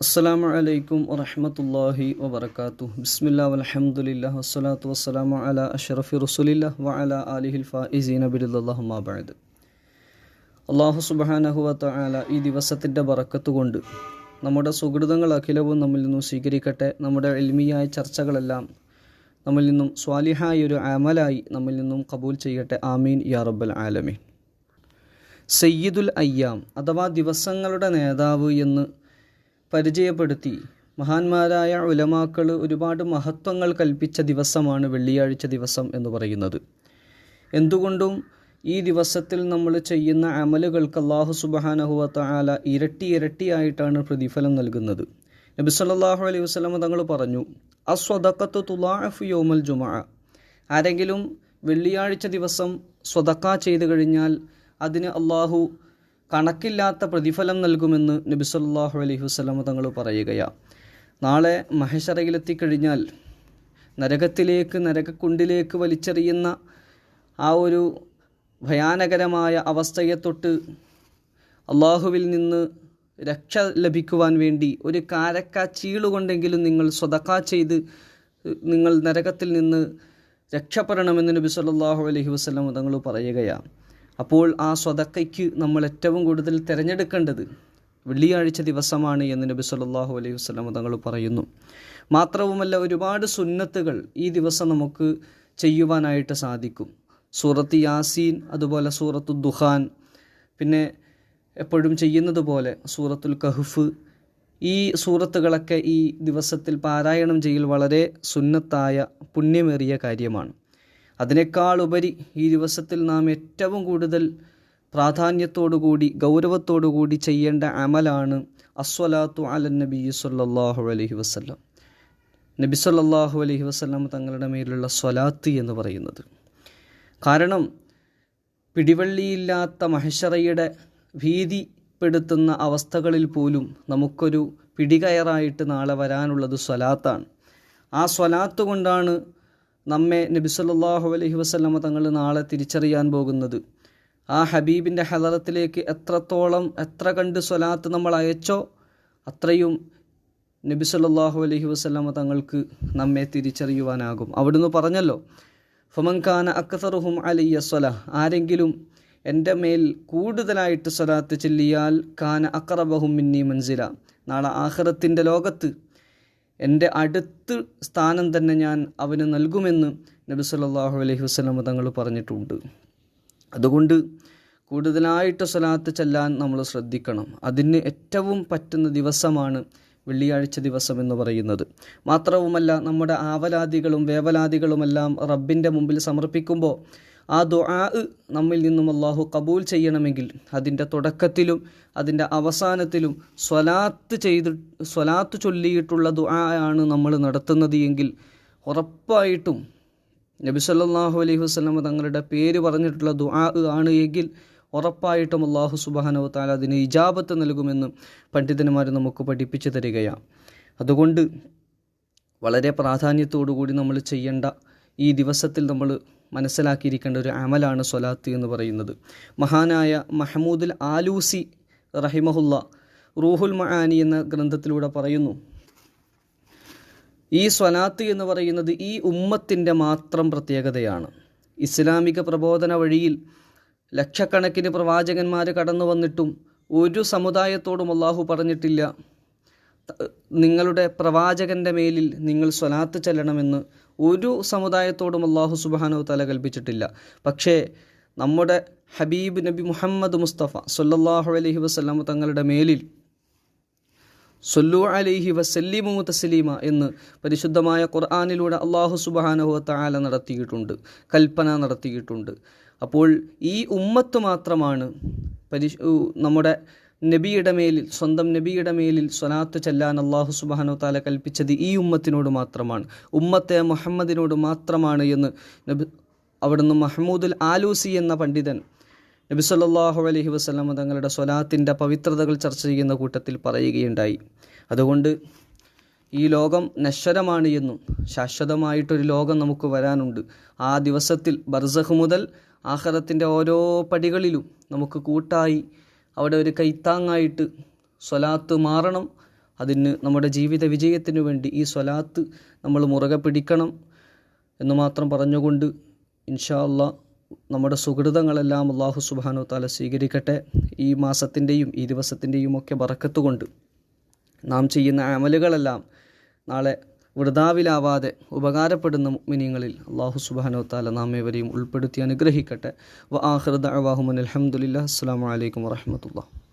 അസ്സലാമു അലൈക്കും വറഹമത്തല്ലാഹി വബറകാതുഹു. ബിസ്മില്ല വൽഹംദുലില്ലാ വസ്സലാത്തു വസ്സലാമു അല അഷറഫി റസുലില്ല വഅലാ അലിഹിൽ ഫായിസീന ബിലില്ലാഹു മാ അള്ളാഹു സുബ്ഹാനഹു വതആല ഈ ദിവസത്തിന്റെ ബറക്കത്ത് കൊണ്ട് നമ്മുടെ സുഹൃതങ്ങൾ അഖിലവും നമ്മിൽ നിന്നും സ്വീകരിക്കട്ടെ. നമ്മുടെ എൽമിയായ ചർച്ചകളെല്ലാം നമ്മിൽ നിന്നും സ്വാലിഹായ ഒരു അമലായി നമ്മിൽ നിന്നും കബൂൽ ചെയ്യട്ടെ. ആമീൻ യാ റബ്ബൽ ആലമീൻ. സയ്യിദുൽ അയ്യാം അഥവാ ദിവസങ്ങളുടെ നേതാവ് എന്ന് പരിചയപ്പെടുത്തി. മഹാന്മാരായ ഉലമാക്കൾ ഒരുപാട് മഹത്വങ്ങൾ കൽപ്പിച്ച ദിവസമാണ് വെള്ളിയാഴ്ച ദിവസം എന്ന് പറയുന്നത്. എന്തുകൊണ്ടും ഈ ദിവസത്തിൽ നമ്മൾ ചെയ്യുന്ന അമലുകൾക്ക് അള്ളാഹു സുബഹാനഹുവ തആല ഇരട്ടി ഇരട്ടിയായിട്ടാണ് പ്രതിഫലം നൽകുന്നത്. നബി സല്ലാഹു അലൈഹി വസ്ലമ തങ്ങൾ പറഞ്ഞു അസ്വതക്കത്ത് തുലാഫ് യോമൽ ജുമ. ആരെങ്കിലും വെള്ളിയാഴ്ച ദിവസം സ്വതക്ക ചെയ്തു കഴിഞ്ഞാൽ അതിന് അള്ളാഹു കണക്കില്ലാത്ത പ്രതിഫലം നൽകുമെന്ന് നബി സല്ലല്ലാഹു അലൈഹി വസ്ലമ തങ്ങൾ പറയുകയാ. നാളെ മഹേശറയിലെത്തിക്കഴിഞ്ഞാൽ നരകത്തിലേക്ക് നരകക്കുണ്ടിലേക്ക് വലിച്ചെറിയുന്ന ആ ഒരു ഭയാനകരമായ അവസ്ഥയെ തൊട്ട് അള്ളാഹുവിൽ നിന്ന് രക്ഷ ലഭിക്കുവാൻ വേണ്ടി ഒരു കാരക്ക ചീളുകൊണ്ടെങ്കിലും നിങ്ങൾ സ്വതക്ക ചെയ്ത് നിങ്ങൾ നരകത്തിൽ നിന്ന് രക്ഷപ്പെടണമെന്ന് നബി സല്ലല്ലാഹു അലൈഹി വസ്ലം തങ്ങൾ പറയുകയാണ് അപ്പോൾ ആ സ്വതക്കയ്ക്ക് നമ്മൾ ഏറ്റവും കൂടുതൽ തിരഞ്ഞെടുക്കേണ്ടത് വെള്ളിയാഴ്ച ദിവസമാണ് എന്ന് നബി സല്ലാഹു അലൈഹി വസല്ലം തങ്ങൾ പറയുന്നു. മാത്രവുമല്ല ഒരുപാട് സുന്നത്തുകൾ ഈ ദിവസം നമുക്ക് ചെയ്യുവാനായിട്ട് സാധിക്കും. സൂറത്ത് യാസീൻ അതുപോലെ സൂറത്തു ദുഹാൻ പിന്നെ എപ്പോഴും ചെയ്യുന്നത് പോലെ സൂറത്തുൽ കഹ്ഫ്. ഈ സൂറത്തുകളൊക്കെ ഈ ദിവസത്തിൽ പാരായണം ചെയ്യൽ വളരെ സുന്നത്തായ പുണ്യമേറിയ കാര്യമാണ്. അതിനേക്കാൾ ഉപരി ഈ ദിവസത്തിൽ നാം ഏറ്റവും കൂടുതൽ പ്രാധാന്യത്തോടുകൂടി ഗൗരവത്തോടുകൂടി ചെയ്യേണ്ട അമലാണ് അസ്വലാത്തു അലൻ നബി സല്ലല്ലാഹു അലഹി വസല്ലം. നബി സല്ലല്ലാഹു അലഹി വസല്ലം തങ്ങളുടെ മേലുള്ള സ്വലാത്ത് എന്ന് പറയുന്നത്. കാരണം പിടിവള്ളിയില്ലാത്ത മഹഷറയുടെ ഭീതിപ്പെടുത്തുന്ന അവസ്ഥകളിൽ പോലും നമുക്കൊരു പിടികയറായിട്ട് നാളെ വരാനുള്ളത് സ്വലാത്താണ്. ആ സ്വലാത്ത് കൊണ്ടാണ് നമ്മെ നബി അലഹി വസല്ലമ തങ്ങൾ നാളെ തിരിച്ചറിയാൻ പോകുന്നത്. ആ ഹബീബിന്റെ ഹലറത്തിലേക്ക് എത്രത്തോളം എത്ര കണ്ട് സ്വലാത്ത് നമ്മൾ അയച്ചോ അത്രയും നബി സല്ലല്ലാഹു അലൈഹി വസല്ലമ തങ്ങൾക്ക് നമ്മെ തിരിച്ചറിയുവാനാകും. അവിടുന്ന് പറഞ്ഞല്ലോ ഫമൻഖാന അക്സറുഹും അലിയ സ്വല. ആരെങ്കിലും എന്റെ മേൽ കൂടുതലായിട്ട് സ്വലാത്ത് ചെല്ലിയാൽ ഖാന അക്രബഹും മിന്നി മൻസില. നാളെ ആഹ്റത്തിന്റെ ലോകത്ത് എന്റെ അടുത്ത് സ്ഥാനം തന്നെ ഞാൻ അവന് നൽകുമെന്ന് നബി സല്ലാഹു അലൈഹി വസല്ലം തങ്ങൾ പറഞ്ഞിട്ടുണ്ട്. അതുകൊണ്ട് കൂടുതലായിട്ട് സ്വലാത്ത് ചെല്ലാൻ നമ്മൾ ശ്രദ്ധിക്കണം. അതിന് ഏറ്റവും പറ്റുന്ന ദിവസമാണ് വെള്ളിയാഴ്ച ദിവസം എന്ന് പറയുന്നത്. മാത്രവുമല്ല നമ്മുടെ ആവലാദികളും വേവലാദികളുമെല്ലാം റബ്ബിന്റെ മുമ്പിൽ സമർപ്പിക്കുമ്പോൾ ആ ദുആ നമ്മിൽ നിന്നും അള്ളാഹു കബൂൽ ചെയ്യണമെങ്കിൽ അതിന്റെ തുടക്കത്തിലും അതിന്റെ അവസാനത്തിലും സ്വലാത്ത് ചെയ്ത് സ്വലാത്ത് ചൊല്ലിയിട്ടുള്ള ദുആ ആണ് നമ്മൾ നടത്തുന്നത് എങ്കിൽ ഉറപ്പായിട്ടും നബി സല്ലാഹു അലൈഹി വസല്ലം തങ്ങളുടെ പേര് പറഞ്ഞിട്ടുള്ള ദുആ ആണ് എങ്കിൽ ഉറപ്പായിട്ടും അള്ളാഹു സുബാനവ് താല അതിന് ഇജാബത്ത് നൽകുമെന്ന് പണ്ഡിതന്മാർ നമുക്ക് പഠിപ്പിച്ചു തരികയാണ്. അതുകൊണ്ട് വളരെ പ്രാധാന്യത്തോടു കൂടി നമ്മൾ ചെയ്യേണ്ട ഈ ദിവസത്തിൽ നമ്മൾ മനസ്സിലാക്കിയിരിക്കേണ്ട ഒരു അമലാണ് സ്വലാത്ത് എന്ന് പറയുന്നത്. മഹാനായ മഹമൂദുൽ ആലൂസി റഹിമഹുല്ല റൂഹുൽ മഹാനി എന്ന ഗ്രന്ഥത്തിലൂടെ പറയുന്നു ഈ സ്വലാത്ത് എന്ന് പറയുന്നത് ഈ ഉമ്മത്തിന്റെ മാത്രം പ്രത്യേകതയാണ്. ഇസ്ലാമിക പ്രബോധന വഴിയിൽ ലക്ഷക്കണക്കിന് പ്രവാചകന്മാർ കടന്നു വന്നിട്ടും ഒരു സമുദായത്തോടും അള്ളാഹു പറഞ്ഞിട്ടില്ല. നിങ്ങളുടെ പ്രവാചകന്റെ മേലിൽ നിങ്ങൾ സ്വലാത്ത് ചെല്ലണമെന്ന് ഒരു സമുദായത്തോടും അള്ളാഹു സുബാനോ തല കൽപ്പിച്ചിട്ടില്ല. പക്ഷേ നമ്മുടെ ഹബീബ് നബി മുഹമ്മദ് മുസ്തഫ സൊല്ലാഹു അലഹി വസ്ലാം തങ്ങളുടെ മേലിൽ സൊല്ലു അലൈഹി വസല്ലിമു തസ്ലീമ എന്ന് പരിശുദ്ധമായ ഖുർആാനിലൂടെ അള്ളാഹു സുബാനഹു താല നടത്തിയിട്ടുണ്ട് കൽപ്പന നടത്തിയിട്ടുണ്ട്. അപ്പോൾ ഈ ഉമ്മത്ത് മാത്രമാണ് പരിശു നമ്മുടെ നബിയുടെ മേലിൽ സ്വന്തം നബിയുടെ മേലിൽ സ്വലാത്ത് ചെല്ലാൻ അള്ളാഹു സുബാനോ താല കൽപ്പിച്ചത് ഈ ഉമ്മത്തിനോട് മാത്രമാണ്. ഉമ്മത്തെ മുഹമ്മദിനോട് മാത്രമാണ് എന്ന് നബി അവിടുന്ന് മഹമ്മൂദുൽ ആലൂസി എന്ന പണ്ഡിതൻ നബി സല്ലാഹു അലഹി വസല്ലം തങ്ങളുടെ സ്വലാത്തിന്റെ പവിത്രതകൾ ചർച്ച ചെയ്യുന്ന കൂട്ടത്തിൽ പറയുകയുണ്ടായി. അതുകൊണ്ട് ഈ ലോകം നശ്വരമാണ് എന്നും ശാശ്വതമായിട്ടൊരു ലോകം നമുക്ക് വരാനുണ്ട്. ആ ദിവസത്തിൽ ബർസഹ് മുതൽ ആഹ്റത്തിന്റെ ഓരോ പടികളിലും നമുക്ക് കൂട്ടായി അവിടെ ഒരു കൈത്താങ്ങായിട്ട് സ്വലാത്ത് മാറണം. അതിന് നമ്മുടെ ജീവിത വിജയത്തിന് വേണ്ടി ഈ സ്വലാത്ത് നമ്മൾ മുറുകെ പിടിക്കണം എന്ന് മാത്രം പറഞ്ഞുകൊണ്ട് ഇൻഷാ നമ്മുടെ സുഹൃതങ്ങളെല്ലാം അള്ളാഹു സുബാനു താല സ്വീകരിക്കട്ടെ. ഈ മാസത്തിന്റെയും ഈ ദിവസത്തിന്റെയും ഒക്കെ വറക്കത്തുകൊണ്ട് നാം ചെയ്യുന്ന അമലുകളെല്ലാം നാളെ വൃതാവിലാവാതെ ഉപകാരപ്പെടുന്ന മിനിങ്ങളിൽ അള്ളാഹു സുബാനോ താല നാം ഏവരെയും ഉൾപ്പെടുത്തി അനുഗ്രഹിക്കട്ടെ. വ ആഹൃദ അവാഹുമൻ അലഹമുല്ല അസ്സാം വലൈക്കും വാഹമത്തുള്ള